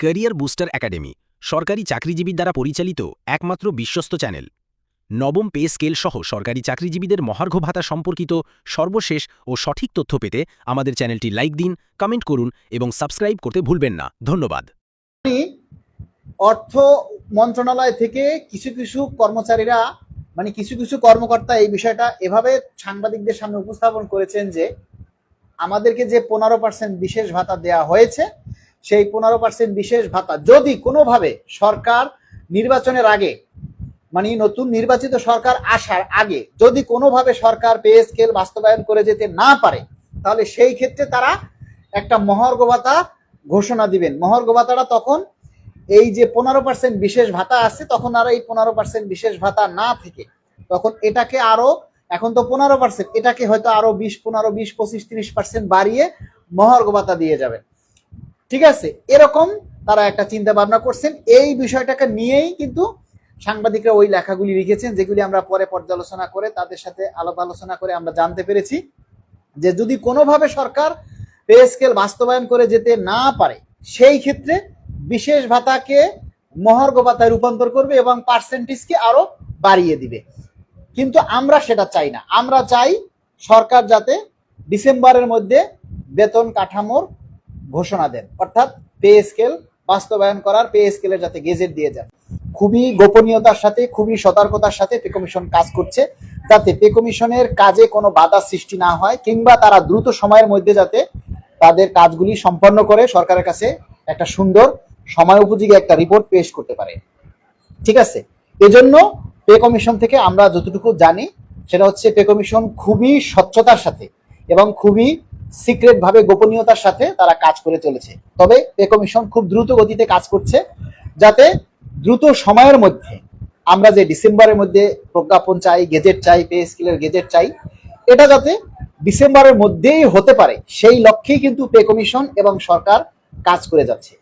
Career booster academy, সরকারি চাকরিজীবীর দ্বারা পরিচালিত একমাত্র বিশ্বস্ত চ্যানেল। নবম পে স্কেল সহ সরকারি চাকরিজীবীদের মহার্ঘ ভাতা সম্পর্কিত সর্বশেষ ও সঠিক তথ্য পেতে আমাদের চ্যানেলটি লাইক দিন, কমেন্ট করুন এবং সাবস্ক্রাইব করতে ভুলবেন না। ধন্যবাদ। অর্থ মন্ত্রণালয় থেকে কিছু কিছু কর্মচারীরা মানে কিছু কিছু কর্মকর্তা এই বিষয়টা এভাবে সাংবাদিকদের সামনে উপস্থাপন করেছেন যে, আমাদেরকে যে পনেরো পার্সেন্ট বিশেষ ভাতা দেয়া হয়েছে সেই পনেরো পার্সেন্ট বিশেষ ভাতা যদি কোনোভাবে সরকার নির্বাচনের আগে মানে নতুন নির্বাচিত সরকার আসার আগে যদি কোনোভাবে সরকার পে স্কেল বাস্তবায়ন করে যেতে না পারে, তাহলে সেই ক্ষেত্রে তারা একটা মহার্ঘ ভাতা ঘোষণা দিবেন। মহার্ঘ ভাতাটা তখন এই যে পনেরো পার্সেন্ট বিশেষ ভাতা আছে, তখন আর এই পনেরো পার্সেন্ট বিশেষ ভাতা না থেকে তখন এটাকে আরও, এখন তো পনেরো পার্সেন্ট এটাকে হয়তো আরও বিশ, পনেরো, বিশ, পঁচিশ, ত্রিশ পার্সেন্ট বাড়িয়ে মহার্ঘ ভাতা দিয়ে যাবেন। ঠিক আছে? এরকম তারা একটা চিন্তা ভাবনা করছেন। এই বিষয়টাকে নিয়েই কিন্তু সাংবাদিকরা ওই লেখাগুলি লিখেছেন, যেগুলি আমরা পরে পর্যালোচনা করে তাদের সাথে আলাপ আলোচনা করে আমরা জানতে পেরেছি যে যদি কোনোভাবে সরকার পে স্কেল বাস্তবায়ন করে যেতে না পারে, সেই ক্ষেত্রে বিশেষ ভাতাকে মহার্ঘ ভাতায় রূপান্তর করবে এবং পার্সেন্টেজকে আরও বাড়িয়ে দিবে। কিন্তু আমরা সেটা চাই না। আমরা চাই সরকার যাতে ডিসেম্বরের মধ্যে বেতন কাঠামোর ঘোষণা দেন। অর্থাৎ পে স্কেল বাস্তবায়ন করার পে স্কেলের যাতে গেজেট দিয়ে যান। খুবই গোপনীয়তার সাথে, খুবই সতর্কতার সাথে পে কমিশন কাজ করছে, যাতে পে কমিশনের কাজে কোনো বাধা সৃষ্টি না হয় কিংবা তারা দ্রুত সময়ের মধ্যে যাতে তাদের কাজগুলি সম্পন্ন করে সরকারের কাছে একটা সুন্দর সময় উপযোগী একটা রিপোর্ট পেশ করতে পারে। ঠিক আছে? এজন্য পে কমিশন থেকে আমরা যতটুকু জানি, সেটা হচ্ছে পে কমিশন খুবই স্বচ্ছতার সাথে এবং খুবই সিক্রেট ভাবে গোপনীয়তার সাথে তারা কাজ করে চলেছে। তবে পে কমিশন খুব দ্রুত গতিতে কাজ করছে, যাতে দ্রুত সময়ের মধ্যে আমরা যে ডিসেম্বরের মধ্যে প্রজ্ঞাপন চাই, গেজেট চাই, পে স্কেলের গেজেট চাই, এটা যাতে ডিসেম্বরের মধ্যেই হতে পারে। সেই লক্ষ্যেই কিন্তু পে কমিশন এবং সরকার কাজ করে যাচ্ছে।